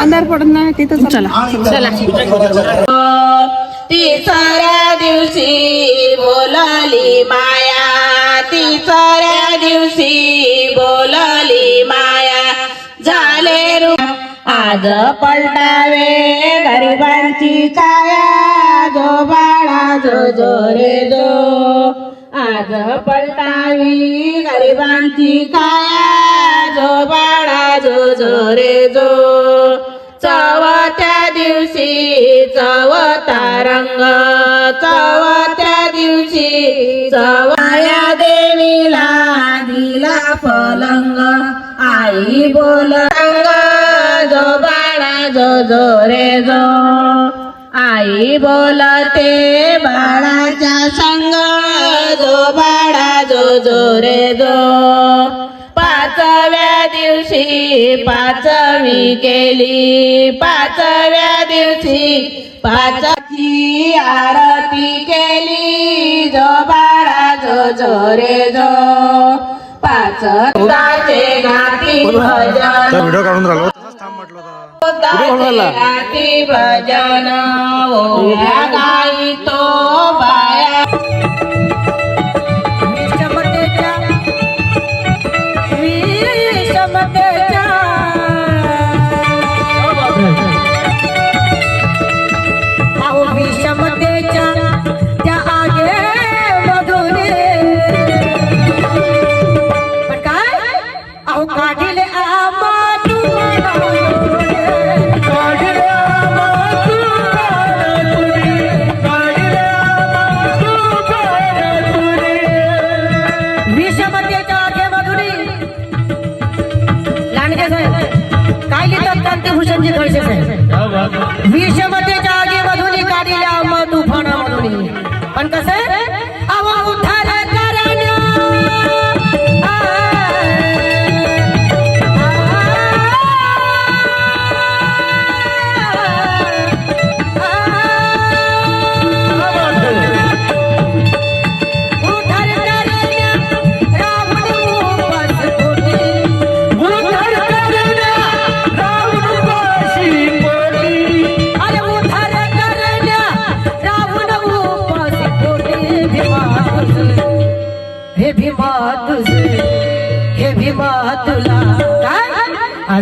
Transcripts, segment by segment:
अंधार पडत नाही. तिथं चला चला तिसऱ्या दिवशी बोलली माया तिसऱ्या दिवशी बोलली माया झाले रु आज पलटावे गरिबांची काया जो बाळा जो जो रे जो. आज पलटावी गरिबांची काया जो बाळा जो जो रे जो. चवत्या दिवशी चवता रंग चवत्या दिवशी चवाया देवीला दिला पलंग आई बोल रंग बाळा जो जो रे जो आई बोलते बाळाच्या संग. जो बाळा जो जो रे जो पाचव्या दिवशी पाचवी केली. पाचव्या दिवशी पाचची आरती केली. जो बाळा जो जो रे जो पाच गाती भजन व्हिडिओ काढून राहिलो? ભજન ગાઈ તો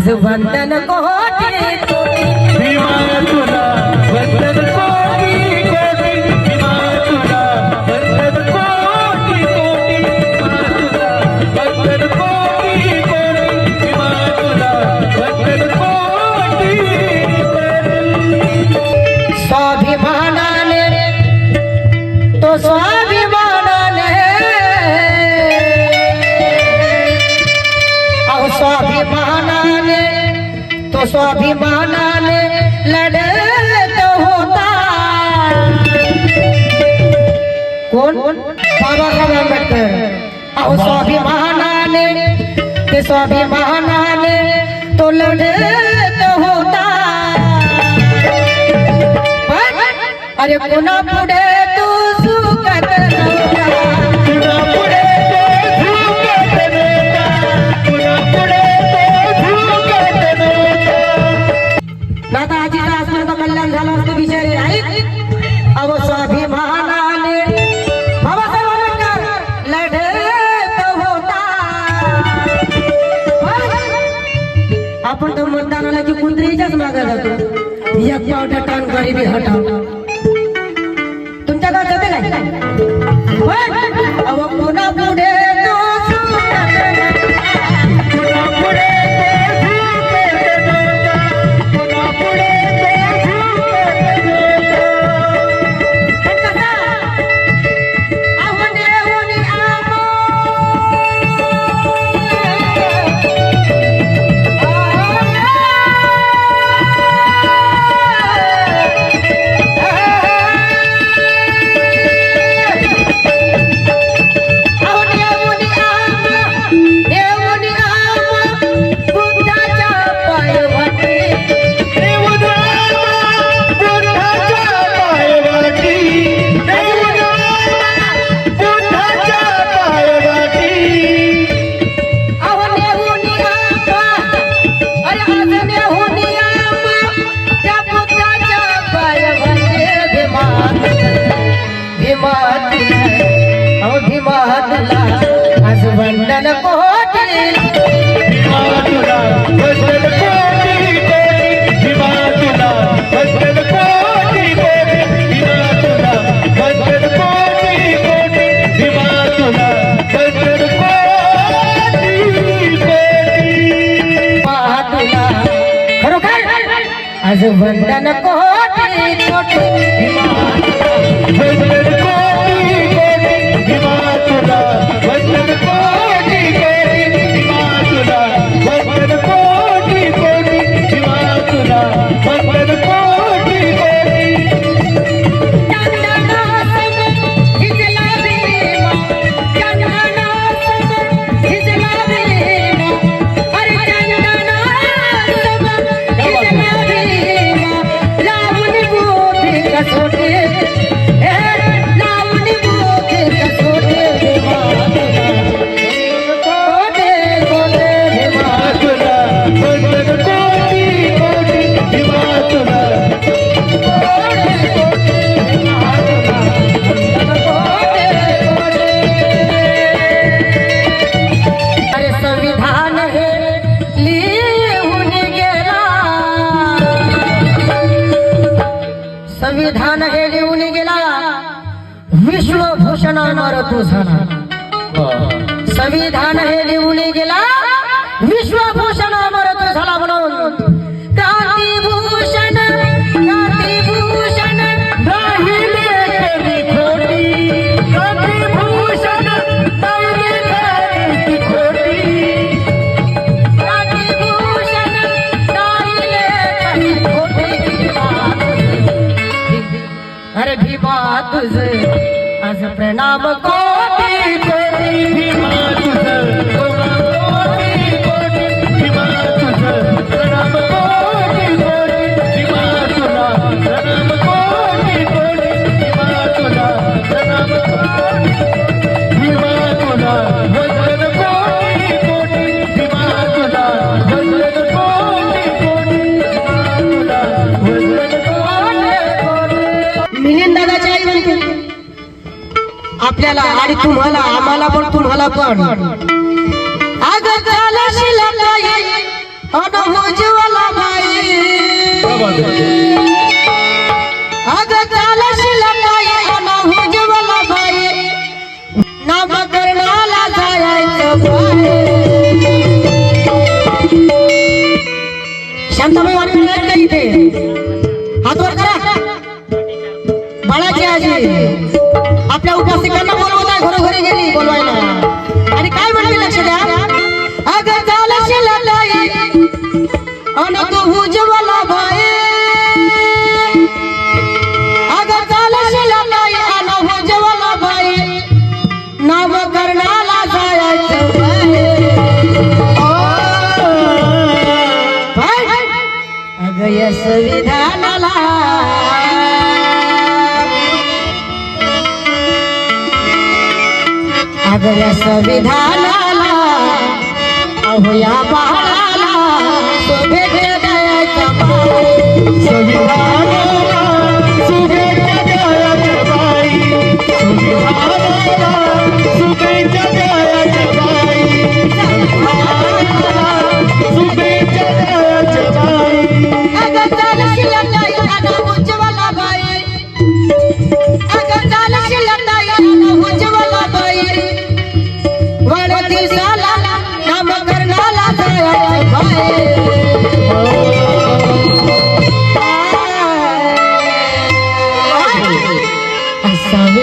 आज वंदन कोण बाबासाहेब आंबेडकर. अहो स्वाभिमानाने ते स्वाभिमानाने तो लढत होता. अरे पुन्हा पुढे गरिबी हटाव. अभिमानला आज वंदन कोटी आज वंदन को आपल्याला आणि तुम्हाला आम्हाला पण तुम्हाला पण. अग शांताबाई वाटत का इथे. हात वर करा. बाळाची आजी. आपल्या उपासिकांना बोलवत आहे घरोघरी गेली बोलवायला. आणि काय म्हणते लक्ष द्या अगं झालं शिलाई अन तू उज्ज्वला बाई. अगं झालं शिलाई अन उज्ज्वला बाई. नामकरणाला जायचं बाई. अगं या संविधानाला अगं या संविधानाला. अहो या बाळाला शुभेच्छा द्यायचा संविधानाला शुभेच्छा द्यायच्या बाई. संविधानाला शुभेच्छा द्यायच्या बाई. संविधानाला शुभेच्छा द्यायच्या बाई.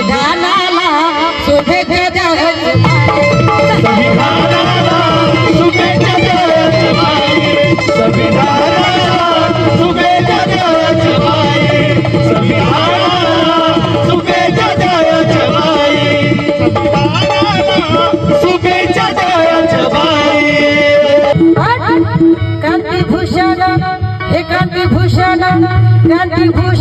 संविधानाला शुभेच्छा कांतिभूषण हे कांतिभूषण कांतिभूषण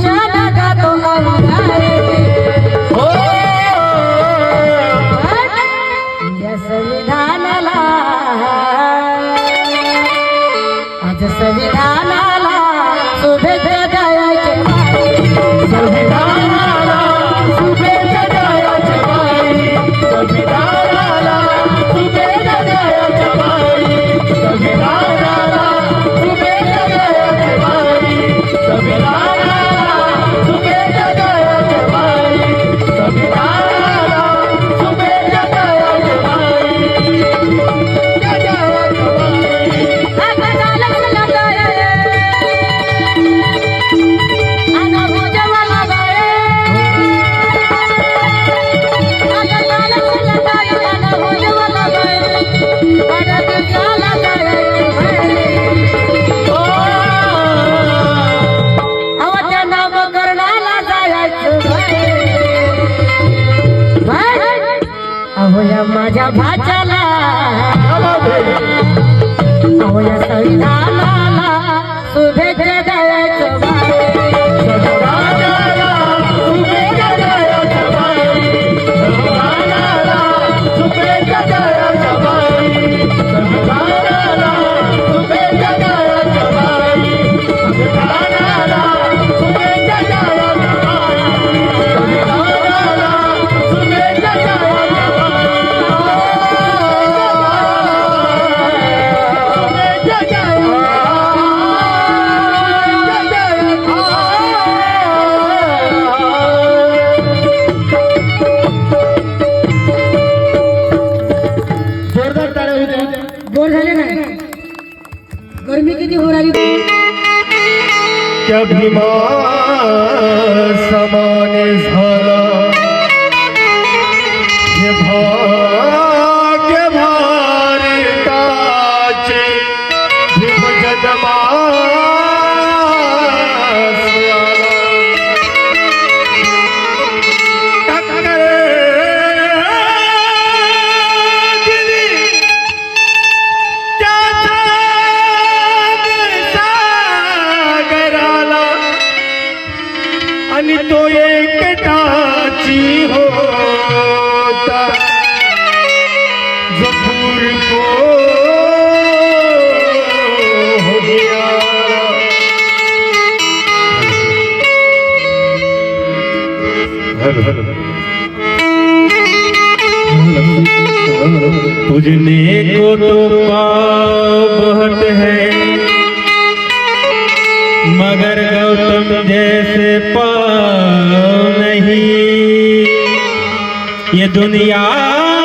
ये दुनिया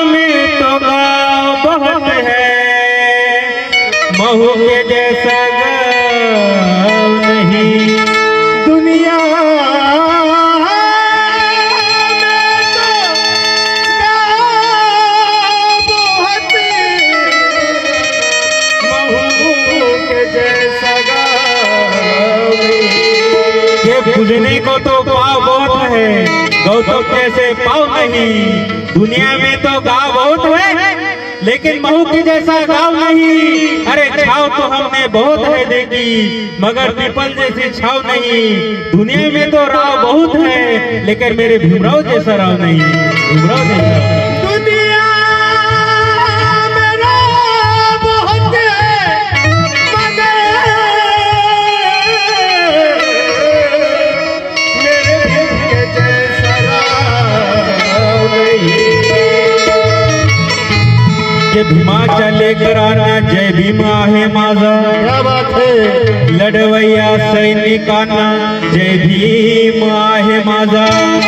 में तो बहुत है। महू के जैसा दुनिया में तो गाँव बहुत है, लेकिन महू की जैसा गाँव नहीं। अरे छाव तो हमने बहुत है देखी, मगर पीपल जैसी छाव नहीं। दुनिया में तो राव बहुत है, लेकिन मेरे भीमराव जैसा राव नहीं। भीमराव जैसा आना जय भीमा आहे माझा. लढवय्या सैनिकांना जय भीम आहे माझा.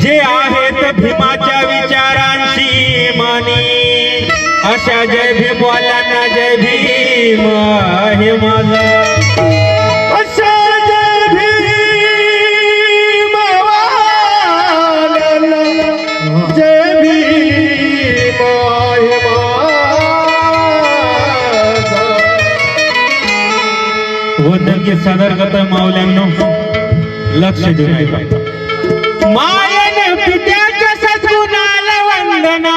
जे आहेत भीमाच्या विचारांशी मानी अशा जय भीमवाल्यांना जय भीम आहे माझा. सादर करता मावल्यांनो लक्ष देऊन ऐका. मायन पित्याच्या सद्गुणाला वंदना.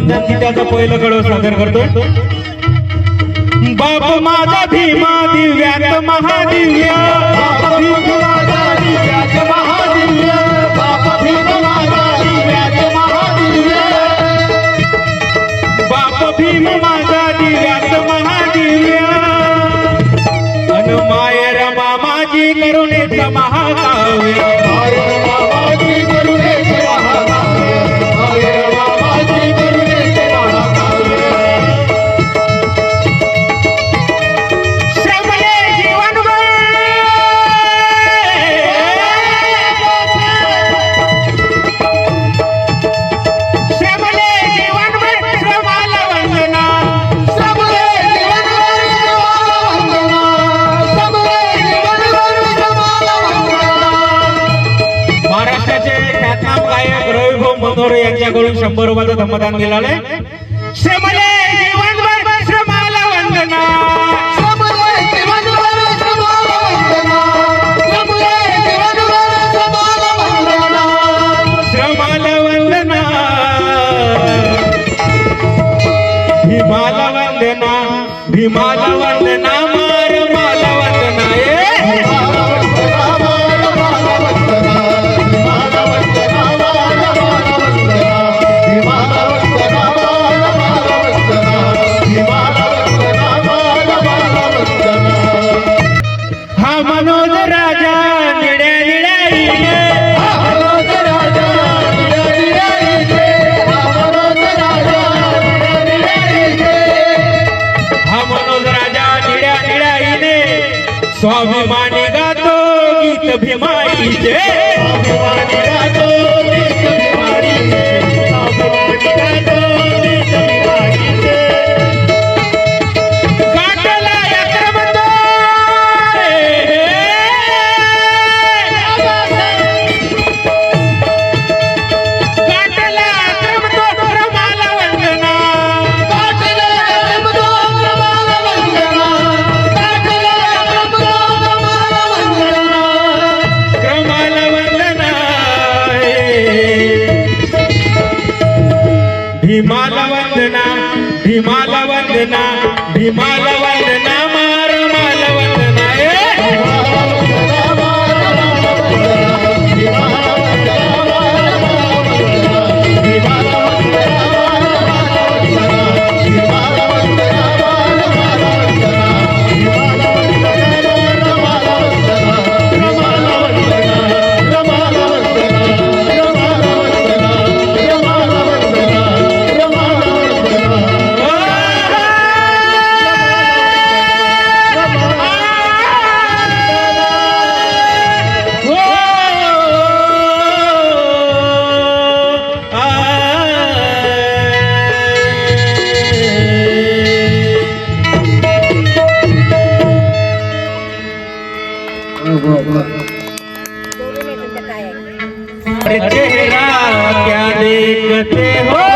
बांधवांनो वंदन गीताचं पहिलं कडव सादर करतो बाप माझा भीमा दिव्यात महादिव्य. बाप भीम माझा दिव्यात महादिव्य. अन माय मनोरे यांच्याकडून शंभर रुपयाचं धम्मदान मिळाले श्रमले जीवनभर श्रमाला वंदना. श्रमाला वंदना. भीमाला वंदना भीमाला वंदना. स्वाभिमानी गातो गीत भीमाईचे. स्वाभिमानी गातो भीमाला वंदना भीमाला वंदना. देखते हो?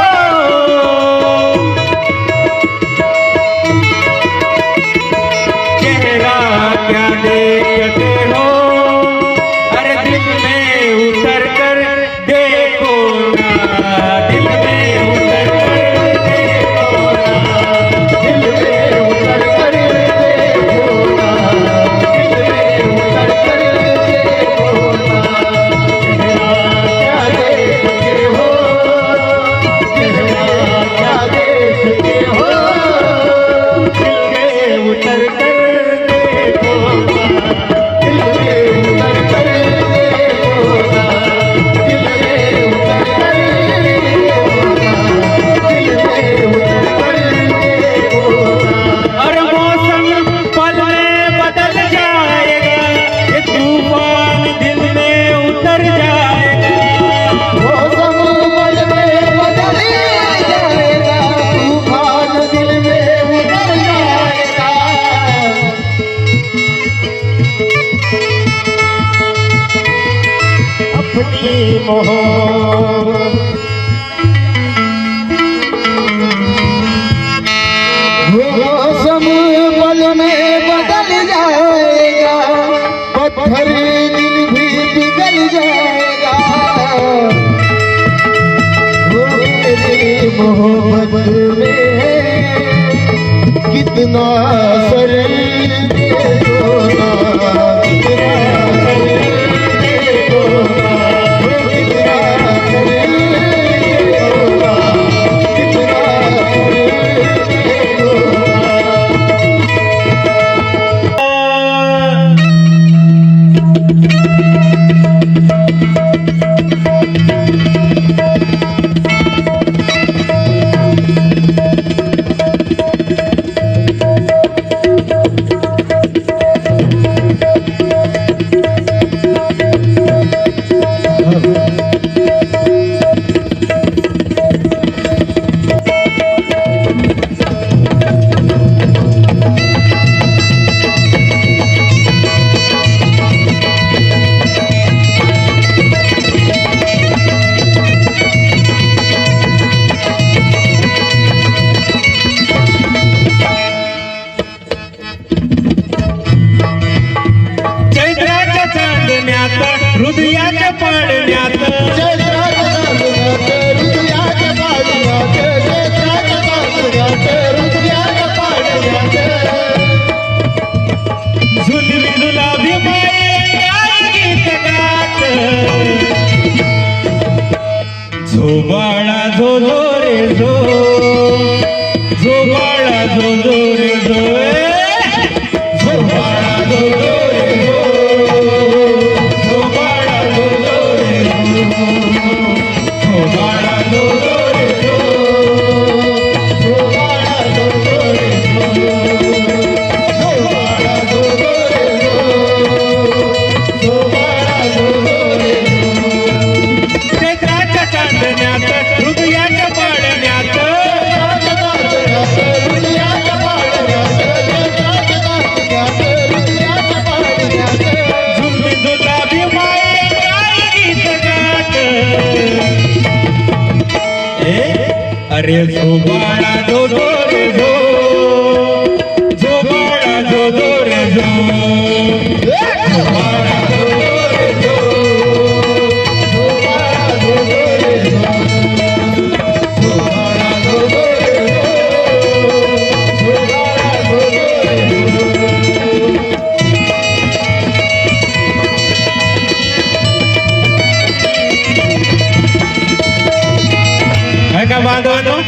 है का बांधवानो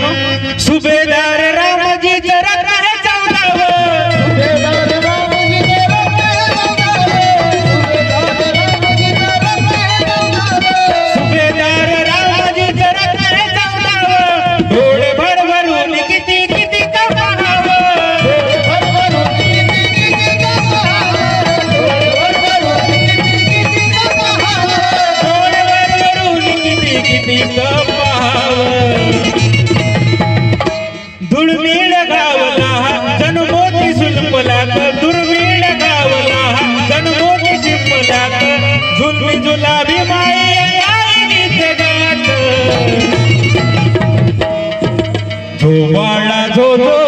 ছোট